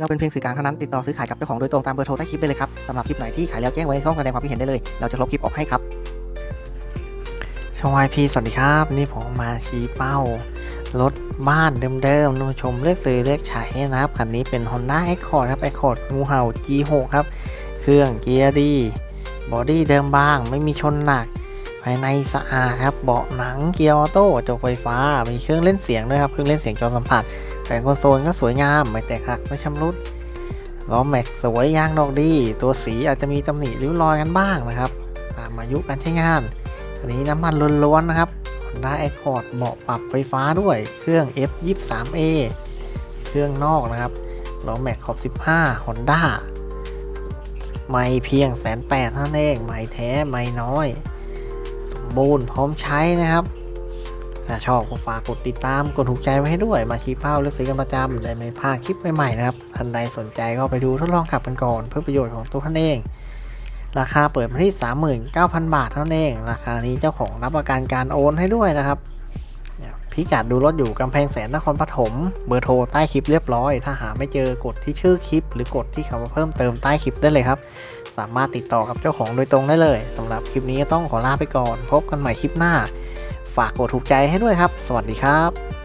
เราเป็นเพียงสื่อกลางเท่านั้นติดต่อซื้อขายกับเจ้าของโดยตรงตามเบอร์โทรใต้คลิปได้เลยครับสำหรับคลิปไหนที่ขายแล้วแจ้งไว้ในช่องแสดงความคิดเห็นได้เลย เราจะลบคลิปออกให้ครับช่องวายพีสวัสดีครับ นี่ผมมาชี้เป้ารถบ้านเดิมๆนุชมเลือกซื้อเลือกใช้นะครับคันนี้เป็น Honda Accord ครับ Accord งูเห่า G6 ครับ เครื่องเกียร์ดี บอดี้เดิมบาง ไม่มีชนหนัก ภายในสะอาดครับเบาะหนังเกียร์ออโต้จกไฟฟ้า มีเครื่องเล่นเสียงด้วยครับ เครื่องเล่นเสียงจอสัมผัส แต่คอนโซลก็สวยงาม ไม่แตกหักไม่ชำรุดล้อแม็กสวยยางดอกดี ตัวสีอาจจะมีตำหนิริ้วรอยกันบ้างนะครับ ตามอายุการใช้งานอันนี้น้ำมันล้วนๆนะครับ Honda Accord เบาะปรับไฟฟ้าด้วย เครื่อง F23A เครื่องนอกนะครับล้อแม็กขอบ 15 Honda ไม่เพียงแสนแปดเท่านั้นเอง ไม่แท้ ไม่น้อย บูรณ์พร้อมใช้นะครับถ้าชอบก็ฝากกดติดตามกดถูกใจไว้ให้ด้วยมาชี้เป้าเลือกซื้อกันประจำได้ไม่พลาดคลิปใหม่ๆนะครับท่านใดสนใจก็ไปดูทดลองขับกันก่อน เพื่อประโยชน์ของตัวท่านเอง ราคาเปิดมาที่ 39,000 บาทเท่านั้นเอง ราคานี้เจ้าของรับประกันการโอนให้ด้วยนะครับ พิกัดดูรถอยู่กำแพงแสนนครปฐม เบอร์โทรใต้คลิปเรียบร้อย ถ้าหาไม่เจอกดที่ชื่อคลิป หรือกดที่คำว่าเพิ่มเติมใต้คลิปได้เลยครับ สามารถติดต่อกับเจ้าของโดยตรงได้เลยสำหรับคลิปนี้ต้องขอลาไปก่อน พบกันใหม่คลิปหน้า ฝากกดถูกใจให้ด้วยครับ สวัสดีครับ